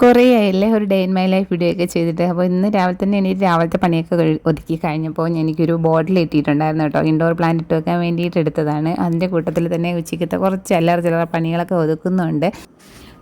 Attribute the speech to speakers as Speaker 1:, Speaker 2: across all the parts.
Speaker 1: കുറേ ഒരു day in my life video ഒക്കെ ചെയ്തിട്ട്. അപ്പോൾ ഇന്ന് രാവിലെ തന്നെ എനിക്ക് രാവിലത്തെ പണിയൊക്കെ ഒതുക്കി കഴിഞ്ഞപ്പോൾ എനിക്കൊരു ബോട്ടിൽ ഇട്ടിട്ടുണ്ടായിരുന്നു കേട്ടോ. ഇൻഡോർ പ്ലാന്റ് ഇട്ട് വെക്കാൻ വേണ്ടിയിട്ട് എടുത്തതാണ്. അതിന്റെ കൂട്ടത്തിൽ തന്നെ ഉച്ചയ്ക്കത്തെ കുറച്ച് അല്ലറ ചില്ലറ പണികളൊക്കെ ഒതുക്കുന്നുണ്ട്.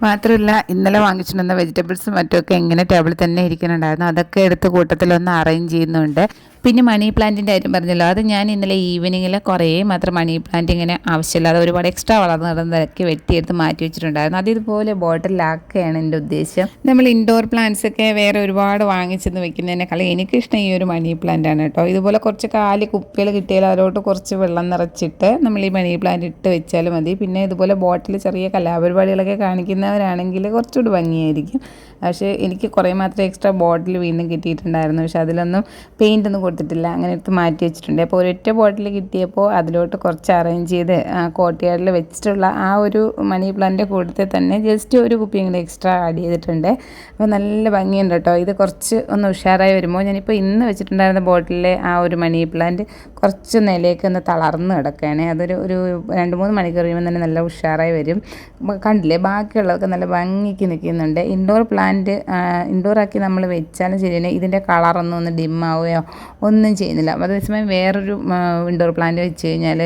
Speaker 1: മാത്രമല്ല ഇന്നലെ വാങ്ങിച്ചിട്ടുണ്ടെന്ന വെജിറ്റബിൾസും മറ്റുമൊക്കെ എങ്ങനെ ടേബിളിൽ തന്നെ ഇരിക്കുന്നുണ്ടായിരുന്നു. അതൊക്കെ എടുത്ത് കൂട്ടത്തിലൊന്ന് അറേഞ്ച് ചെയ്യുന്നുണ്ട്. പിന്നെ മണി പ്ലാന്റിന്റെ കാര്യം പറഞ്ഞല്ലോ. അത് ഞാൻ ഇന്നലെ ഈവനിങ്ങിൽ കുറേ മാത്രം മണി പ്ലാന്റ് ഇങ്ങനെ ആവശ്യമില്ലാതെ ഒരുപാട് എക്സ്ട്രാ വളർന്ന് നടന്നതൊക്കെ വെട്ടിയെടുത്ത് മാറ്റി വെച്ചിട്ടുണ്ടായിരുന്നു. അത് ഇതുപോലെ ബോട്ടിലാക്കുകയാണ് എന്റെ ഉദ്ദേശം. നമ്മൾ ഇൻഡോർ പ്ലാന്റ്സ് ഒക്കെ വേറെ ഒരുപാട് വാങ്ങിച്ചെന്ന് വെക്കുന്നതിനേക്കാളും എനിക്കിഷ്ടം ഈ ഒരു മണി പ്ലാന്റ് ആണ് കേട്ടോ. ഇതുപോലെ കുറച്ച് കാലി കുപ്പികൾ കിട്ടിയാൽ അതിലോട്ട് കുറച്ച് വെള്ളം നിറച്ചിട്ട് നമ്മൾ ഈ മണി പ്ലാന്റ് ഇട്ട് വെച്ചാൽ മതി. പിന്നെ ഇതുപോലെ ബോട്ടിൽ ചെറിയ കലാപരിപാടികളൊക്കെ കാണിക്കുന്നവരാണെങ്കിൽ കുറച്ചുകൂടി ഭംഗിയായിരിക്കും. പക്ഷേ എനിക്ക് കുറേ മാത്രം എക്സ്ട്രാ ബോട്ടിൽ വീണ്ടും കിട്ടിയിട്ടുണ്ടായിരുന്നു. പക്ഷേ അതിലൊന്നും പെയിന്റ് ഒന്നും കൊടുത്തിട്ടില്ല. അങ്ങനെ എടുത്ത് മാറ്റി വെച്ചിട്ടുണ്ട്. അപ്പോൾ ഒരൊറ്റ ബോട്ടിൽ കിട്ടിയപ്പോൾ അതിലോട്ട് കുറച്ച് അറേഞ്ച് ചെയ്ത് ആ കോട്ടയാടിൽ വെച്ചിട്ടുള്ള ആ ഒരു മണി പ്ലാന്റ് കൂട്ടത്തിൽ തന്നെ ജസ്റ്റ് ഒരു കുപ്പിയും കൂടെ എക്സ്ട്രാ ആഡ് ചെയ്തിട്ടുണ്ട്. അപ്പോൾ നല്ല ഭംഗിയുണ്ട് കേട്ടോ. ഇത് കുറച്ച് ഒന്ന് ഉഷാറായി വരുമ്പോൾ ഞാനിപ്പോൾ ഇന്ന് വെച്ചിട്ടുണ്ടായിരുന്ന ബോട്ടിലെ ആ ഒരു മണി പ്ലാന്റ് കുറച്ച് നിലയൊക്കെ ഒന്ന് തളർന്ന് കിടക്കുകയാണ്. അതൊരു ഒരു രണ്ട് മൂന്ന് മണിക്കൂർ കഴിയുമ്പോൾ തന്നെ നല്ല ഉഷാറായി വരും. കണ്ടില്ലേ? ബാക്കിയുള്ളതൊക്കെ നല്ല ഭംഗിക്ക് നിൽക്കുന്നുണ്ട്. ഇൻഡോർ പ്ലാന്റ് ഇൻഡോറാക്കി നമ്മൾ വെച്ചാലും ശരിയാണ് ഇതിന്റെ കളറൊന്നും ഒന്ന് ഡിമ്മാവുകയോ ഒന്നും ചെയ്യുന്നില്ല. അതേസമയം വേറൊരു ഇൻഡോർ പ്ലാന്റ് വെച്ച് കഴിഞ്ഞാൽ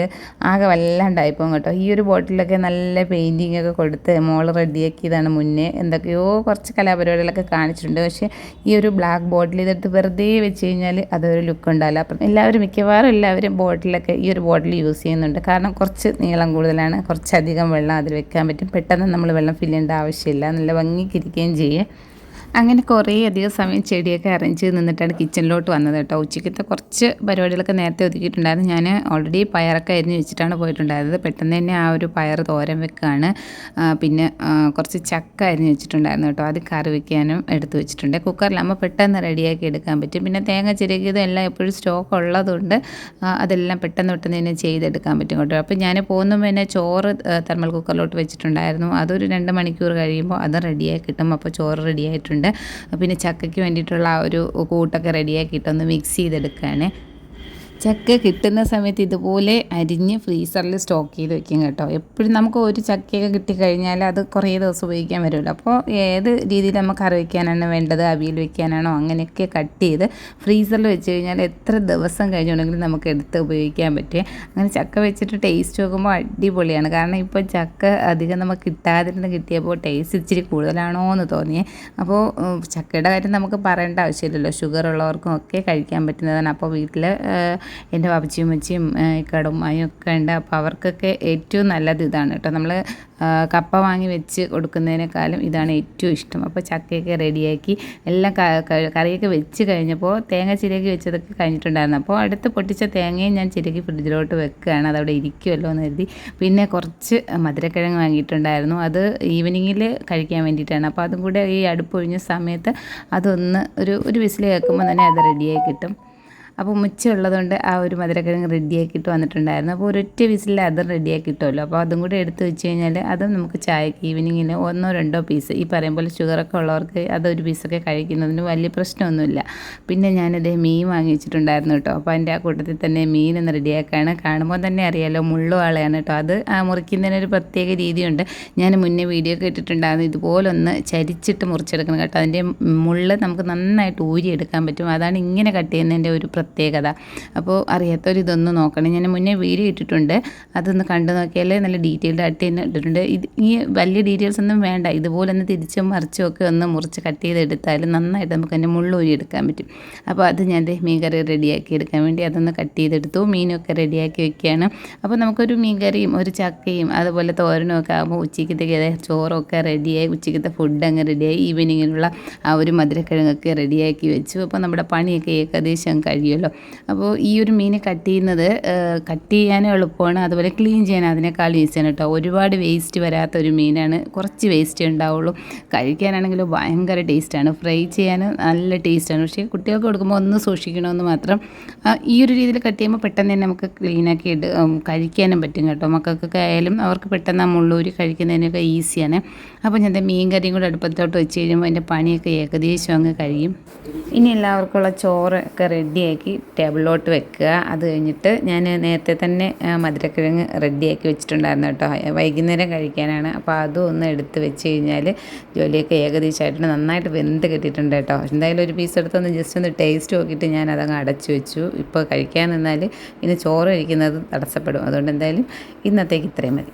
Speaker 1: ആകെ വല്ലാണ്ടായിപ്പോകും കേട്ടോ. ഈ ഒരു ബോട്ടിലൊക്കെ നല്ല പെയിന്റിങ് ഒക്കെ കൊടുത്ത് മോൾ റെഡിയാക്കിയതാണ് മുന്നേ. എന്തൊക്കെയോ കുറച്ച് കലാപരിപാടികളൊക്കെ കാണിച്ചിട്ടുണ്ട്. പക്ഷേ ഈ ഒരു ബ്ലാക്ക് ബോട്ടിൽ ഇതെടുത്ത് വെറുതെ വെച്ച് കഴിഞ്ഞാൽ അതൊരു ലുക്ക് ഉണ്ടാവില്ല. അപ്പം എല്ലാവരും മിക്കവാറും എല്ലാവരും ബോട്ടിലൊക്കെ ഈ ഒരു ബോട്ടിൽ യൂസ് ചെയ്യുന്നുണ്ട്. കാരണം കുറച്ച് നീളം കൂടുതലാണ്. കുറച്ചധികം വെള്ളം അതിൽ വെക്കാൻ പറ്റും. പെട്ടെന്ന് നമ്മൾ വെള്ളം ഫില്ല് ചെയ്യേണ്ട ആവശ്യമില്ല. നല്ല ഭംഗിക്കിരിക്കുകയും ചെയ്യും. അങ്ങനെ കുറേ അധികം സമയം ചെടിയൊക്കെ അറേഞ്ച് ചെയ്ത് നിന്നിട്ടാണ് കിച്ചണിലോട്ട് വന്നത് കേട്ടോ. ഉച്ചയ്ക്കത്തെ കുറച്ച് പരിപാടികളൊക്കെ നേരത്തെ ഒതുക്കിയിട്ടുണ്ടായിരുന്നു. ഞാൻ ഓൾറെഡി പയറൊക്കെ അരിഞ്ഞ് വെച്ചിട്ടാണ് പോയിട്ടുണ്ടായിരുന്നത്. പെട്ടെന്ന് തന്നെ ആ ഒരു പയർ തോരൻ വെക്കുകയാണ് പിന്നെ കുറച്ച് ചക്ക അരിഞ്ഞ് വെച്ചിട്ടുണ്ടായിരുന്നു കേട്ടോ. അത് കറി വെക്കാനും എടുത്ത് വെച്ചിട്ടുണ്ട്. കുക്കറിലാകുമ്പോൾ പെട്ടെന്ന് റെഡിയാക്കി എടുക്കാൻ പറ്റും. പിന്നെ തേങ്ങ ചിരകിയതും എല്ലാം എപ്പോഴും സ്റ്റോക്ക് ഉള്ളതുകൊണ്ട് അതെല്ലാം പെട്ടെന്ന് പെട്ടെന്ന് തന്നെ ചെയ്തെടുക്കാൻ പറ്റും കേട്ടോ. അപ്പോൾ ഞാൻ പോകുന്ന പിന്നെ ചോറ് തെർമൽ കുക്കറിലോട്ട് വെച്ചിട്ടുണ്ടായിരുന്നു. അതൊരു രണ്ട് മണിക്കൂർ കഴിയുമ്പോൾ അത് റെഡിയായി കിട്ടും. അപ്പോൾ ചോറ് റെഡി പിന്നെ ചക്കയ്ക്ക് വേണ്ടിയിട്ടുള്ള ആ ഒരു കൂട്ടൊക്കെ റെഡിയാക്കിയിട്ടൊന്ന് മിക്സ് ചെയ്തെടുക്കുകയാണ് ചക്ക കിട്ടുന്ന സമയത്ത് ഇതുപോലെ അരിഞ്ഞ് ഫ്രീസറിൽ സ്റ്റോക്ക് ചെയ്ത് വെക്കും കേട്ടോ. എപ്പോഴും നമുക്ക് ഒരു ചക്കയൊക്കെ കിട്ടിക്കഴിഞ്ഞാൽ അത് കുറേ ദിവസം ഉപയോഗിക്കാൻ വരുമല്ലോ അപ്പോൾ ഏത് രീതിയിൽ നമുക്ക് കറി വയ്ക്കാനാണ് വേണ്ടത്? അവിയൽ വെക്കാനാണോ അങ്ങനെയൊക്കെ കട്ട് ചെയ്ത് ഫ്രീസറിൽ വെച്ച് കഴിഞ്ഞാൽ എത്ര ദിവസം കഴിഞ്ഞുണ്ടെങ്കിലും നമുക്ക് എടുത്ത് ഉപയോഗിക്കാൻ പറ്റും അങ്ങനെ ചക്ക വെച്ചിട്ട് ടേസ്റ്റ് നോക്കുമ്പോൾ അടിപൊളിയാണ്. കാരണം ഇപ്പോൾ ചക്ക അധികം നമുക്ക് കിട്ടാതിരുന്ന് കിട്ടിയപ്പോൾ ടേസ്റ്റ് ഇച്ചിരി കൂടുതലാണോ എന്ന് തോന്നിയേ. അപ്പോൾ ചക്കയുടെ കാര്യം നമുക്ക് പറയേണ്ട ആവശ്യമില്ലല്ലോ. ഷുഗർ ഉള്ളവർക്കും ഒക്കെ കഴിക്കാൻ പറ്റുന്നതാണ്. അപ്പോൾ വീട്ടിൽ എന്റെ വാപ്പച്ചിയും അമ്മച്ചിയും ഇക്കടും അയ്യും ഒക്കെ ഉണ്ട്. അപ്പോൾ അവർക്കൊക്കെ ഏറ്റവും നല്ലത് ഇതാണ് കേട്ടോ. നമ്മൾ കപ്പ വാങ്ങി വെച്ച് കൊടുക്കുന്നതിനേക്കാളും ഇതാണ് ഏറ്റവും ഇഷ്ടം. അപ്പോൾ ചക്കയൊക്കെ റെഡിയാക്കി എല്ലാം കറിയൊക്കെ വെച്ച് കഴിഞ്ഞപ്പോൾ തേങ്ങ ചിരകി വെച്ചതൊക്കെ കഴിഞ്ഞിട്ടുണ്ടായിരുന്നു. അപ്പോൾ അടുത്ത് പൊട്ടിച്ച തേങ്ങയും ഞാൻ ചിരകി ഫ്രിഡ്ജിലോട്ട് വെക്കുകയാണ്. അതവിടെ ഇരിക്കുമല്ലോ എന്ന് കരുതി. പിന്നെ കുറച്ച് മധുരക്കിഴങ്ങ് വാങ്ങിയിട്ടുണ്ടായിരുന്നു. അത് ഈവനിങ്ങിൽ കഴിക്കാൻ വേണ്ടിയിട്ടാണ്. അപ്പോൾ അതും കൂടെ ഈ അടുപ്പൊഴിഞ്ഞ സമയത്ത് അതൊന്ന് ഒരു ഒരു വിസിൽ കേൾക്കുമ്പോൾ തന്നെ അത് റെഡിയായി കിട്ടും. അപ്പോൾ മുച്ചുള്ളതുകൊണ്ട് ആ ഒരു മധുരക്കിഴങ്ങ് റെഡിയാക്കിയിട്ട് വന്നിട്ടുണ്ടായിരുന്നു. അപ്പോൾ ഒരൊറ്റ വിസിലിൽ അതും റെഡിയാക്കി കിട്ടുമല്ലോ അപ്പോൾ അതും കൂടി എടുത്ത് വെച്ച് കഴിഞ്ഞാൽ അതും നമുക്ക് ചായക്ക് ഈവനിങ്ങിന് ഒന്നോ രണ്ടോ പീസ് ഈ പറയും പോലെ ഷുഗറൊക്കെ ഉള്ളവർക്ക് അതൊരു പീസൊക്കെ കഴിക്കുന്നതിന് വലിയ പ്രശ്നമൊന്നുമില്ല. പിന്നെ ഞാനത് മീൻ വാങ്ങിച്ചിട്ടുണ്ടായിരുന്നു കേട്ടോ. അപ്പോൾ അതിന്റെ ആ കൂട്ടത്തിൽ തന്നെ മീൻ ഒന്ന് റെഡിയാക്കുകയാണ് കാണുമ്പോൾ തന്നെ അറിയാലോ മുള്ളുവാളയാണ് കേട്ടോ അത്. ആ മുറിക്കുന്നതിനൊരു പ്രത്യേക രീതിയുണ്ട്. ഞാൻ മുന്നേ വീഡിയോ ഒക്കെ ഇട്ടിട്ടുണ്ടായിരുന്നു. ഇതുപോലൊന്ന് ചരിച്ചിട്ട് മുറിച്ചെടുക്കണം കേട്ടോ. അതിന്റെ മുള്ള് നമുക്ക് നന്നായിട്ട് ഊരിയെടുക്കാൻ പറ്റും. അതാണ് ഇങ്ങനെ കട്ട് ചെയ്യുന്നതിന്റെ ഒരു പ്രത്യേകത. അപ്പോൾ അറിയാത്തവർ ഇതൊന്ന് നോക്കണം. ഞാൻ മുന്നേ വീഡിയോ ഇട്ടിട്ടുണ്ട്. അതൊന്ന് കണ്ടു നോക്കിയാൽ നല്ല ഡീറ്റെയിൽഡ് ആയിട്ട് തന്നെ ഇട്ടിട്ടുണ്ട്. ഇത് ഈ വലിയ ഡീറ്റെയിൽസ് ഒന്നും വേണ്ട. ഇതുപോലെ ഒന്ന് തിരിച്ചും മറിച്ചും ഒക്കെ ഒന്ന് മുറിച്ച് കട്ട് ചെയ്തെടുത്താൽ നന്നായിട്ട് നമുക്ക് അതിന്റെ മുള്ളൂരി എടുക്കാൻ പറ്റും. അപ്പോൾ അത് ഞാൻ ദേ മീൻ കറി റെഡിയാക്കി എടുക്കാൻ വേണ്ടി അതൊന്ന് കട്ട് ചെയ്തെടുത്തു. മീനൊക്കെ റെഡിയാക്കി വെക്കുകയാണ്. അപ്പോൾ നമുക്കൊരു മീൻ കറിയും ഒരു ചക്കയും അതുപോലെ തോരനും ഒക്കെ ആകുമ്പോൾ ഉച്ചയ്ക്കത്തേക്ക് ചോറൊക്കെ റെഡിയായി ഉച്ചയ്ക്കത്തെ ഫുഡ് അങ്ങ് റെഡിയായി ഈവനിങ്ങിനുള്ള ആ ഒരു മധുരക്കിഴങ്ങൊക്കെ റെഡിയാക്കി വെച്ചു. അപ്പോൾ നമ്മുടെ പണിയൊക്കെ ഏകദേശം കഴിയുമല്ലോ അപ്പോൾ ഈ ഒരു മീൻ കട്ട് ചെയ്യുന്നത് കട്ട് ചെയ്യാൻ എളുപ്പമാണ്. അതുപോലെ ക്ലീൻ ചെയ്യാൻ അതിനേക്കാൾ ഈസിയാണ് കേട്ടോ. ഒരുപാട് വേസ്റ്റ് വരാത്ത ഒരു മീനാണ്. കുറച്ച് വേസ്റ്റ് ഉണ്ടാവുള്ളൂ. കഴിക്കാനാണെങ്കിലും ഭയങ്കര ടേസ്റ്റാണ്. ഫ്രൈ ചെയ്യാൻ നല്ല ടേസ്റ്റാണ്. പക്ഷേ കുട്ടികൾക്ക് കൊടുക്കുമ്പോൾ ഒന്ന് സൂക്ഷിക്കണമെന്ന് മാത്രം ഈ ഒരു രീതിയിൽ കട്ട് ചെയ്യുമ്പോൾ പെട്ടെന്ന് തന്നെ നമുക്ക് ക്ലീനാക്കി ഇട്ട് കഴിക്കാനും പറ്റും കേട്ടോ. മക്കൾക്കൊക്കെ ആയാലും അവർക്ക് പെട്ടെന്ന് ആ മുള്ളൂരി കഴിക്കുന്നതിനൊക്കെ ഈസിയാണ്. അപ്പോൾ ഞാൻ മീൻ കറിയും കൂടെ അടുപ്പത്തോട്ട് വെച്ച് കഴിയുമ്പോൾ അതിന്റെ പണിയൊക്കെ ഏകദേശം അങ്ങ് കഴിയും. ഇനി എല്ലാവർക്കുള്ള ചോറ് ഒക്കെ റെഡിയാക്കി ടേബിളിലോട്ട് വെക്കുക. അത് കഴിഞ്ഞിട്ട് ഞാൻ നേരത്തെ തന്നെ മധുരക്കിഴങ്ങ് റെഡിയാക്കി വെച്ചിട്ടുണ്ടായിരുന്നു കേട്ടോ. വൈകുന്നേരം കഴിക്കാനാണ്. അപ്പോൾ അതും ഒന്ന് എടുത്ത് വെച്ച് കഴിഞ്ഞാൽ ജോലിയൊക്കെ ഏകദേശമായിട്ട് നന്നായിട്ട് വെന്ത് കിട്ടിയിട്ടുണ്ട് കേട്ടോ. എന്തായാലും ഒരു പീസ് എടുത്തൊന്ന് ജസ്റ്റ് ഒന്ന് ടേസ്റ്റ് നോക്കിയിട്ട് ഞാൻ അതങ്ങ് അടച്ചു വെച്ചു. ഇപ്പോൾ കഴിക്കാൻ നിന്നാൽ ഇനി ചോറ് കഴിക്കുന്നത് തടസ്സപ്പെടും. അതുകൊണ്ട് എന്തായാലും ഇന്നത്തേക്ക് ഇത്രയും മതി.